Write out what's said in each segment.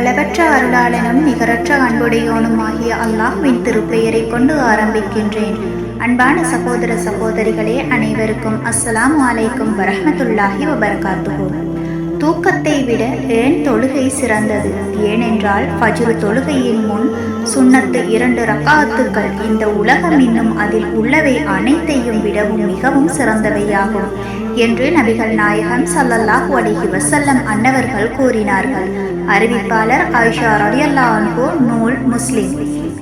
அளவற்ற அருளாளனும் நிகரற்ற அன்புடையோனும் ஆகிய அல்லாஹ்வின் திருப்பெயரை கொண்டு ஆரம்பிக்கின்றேன். அன்பான சகோதர சகோதரிகளே அனைவருக்கும் அஸ்ஸலாம் வலைக்கும் வரமத்துல்லாஹி வபர்காத்துவோம் தூக்கத்தை விட ஏன் தொழுகை சிறந்தது? ஏனென்றால் ஃபஜ்ரு தொழுகையின் முன் சுண்ணத்து இரண்டு ரக்காத்துக்கள் இந்த உலகம் இன்னும் அதில் உள்ளவை அனைத்தையும் விடவும் மிகவும் சிறந்தவையாகும் என்று நபிகள் நாயகம் சல்லல்லாஹு அலிஹி வசல்லம் அன்னவர்கள் கூறினார்கள். அறிவிப்பாளர் ஆயிஷா ரலியல்லாஹு நூல் முஸ்லிம்.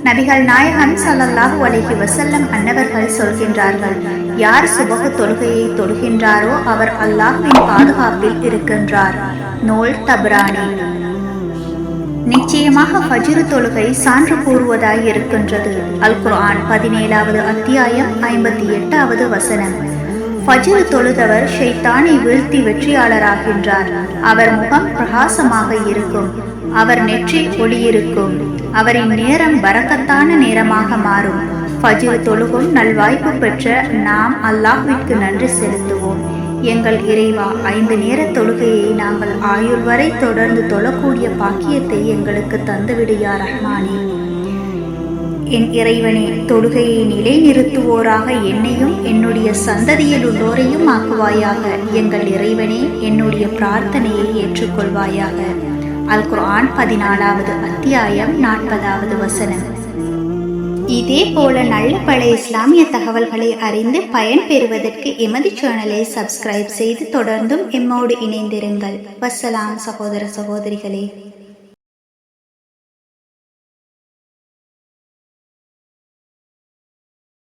நபிகள் நாயகன் ஸல்லல்லாஹு அலஹி வசல்லம் அன்னவர்கள் சொல்கின்றார்கள் யார் சுபகு தொழுகையை தொழுகின்றாரோ அவர் அல்லாஹ்வின் பாதுகாப்பில் இருக்கின்றார். நூல் தப்ரானி. நிச்சயமாக ஃபஜ்ரு தொழுகை சான்று கூறுவதாய் இருக்கின்றது. அல் குர்ஆன் பதினேழாவது அத்தியாயம் ஐம்பத்தி எட்டாவது வசனம். ஃபஜ்ரு தொழுதவர் ஷைத்தானை வீழ்த்தி வெற்றியாளராகின்றார். அவர் முகம் பிரகாசமாக இருக்கும். அவர் நெற்றி ஒளியிருக்கும் அவரின் நேரம் வரக்கத்தான நேரமாக மாறும். ஃபஜ்ரு தொழுகும் நல்வாய்ப்பு பெற்ற நாம் அல்லாஹ்விற்கு நன்றி செலுத்துவோம். எங்கள் இறைவா ஐந்து நேர தொழுகையை நாங்கள் ஆயுள் வரை தொடர்ந்து தொழக்கூடிய பாக்கியத்தை எங்களுக்கு தந்துவிடுயா ரஹ்மானே. என் இறைவனே தொழுகையை நிலைநிறுத்துவோராக என்னையும் என்னுடைய சந்ததியில் உள்ளோரையும் ஆக்குவாயாக. எங்கள் இறைவனே என்னுடைய பிரார்த்தனையை ஏற்றுக்கொள்வாயாக. அல் குர்ஆன் பதினாலாவது அத்தியாயம் நாற்பதாவது வசனம். இதே போல நல்ல பல இஸ்லாமிய தகவல்களை அறிந்து பயன்பெறுவதற்கு எமது சேனலை சப்ஸ்கிரைப் செய்து தொடர்ந்தும் எம்மோடு இணைந்திருங்கள். வசலாம் சகோதர சகோதரிகளே.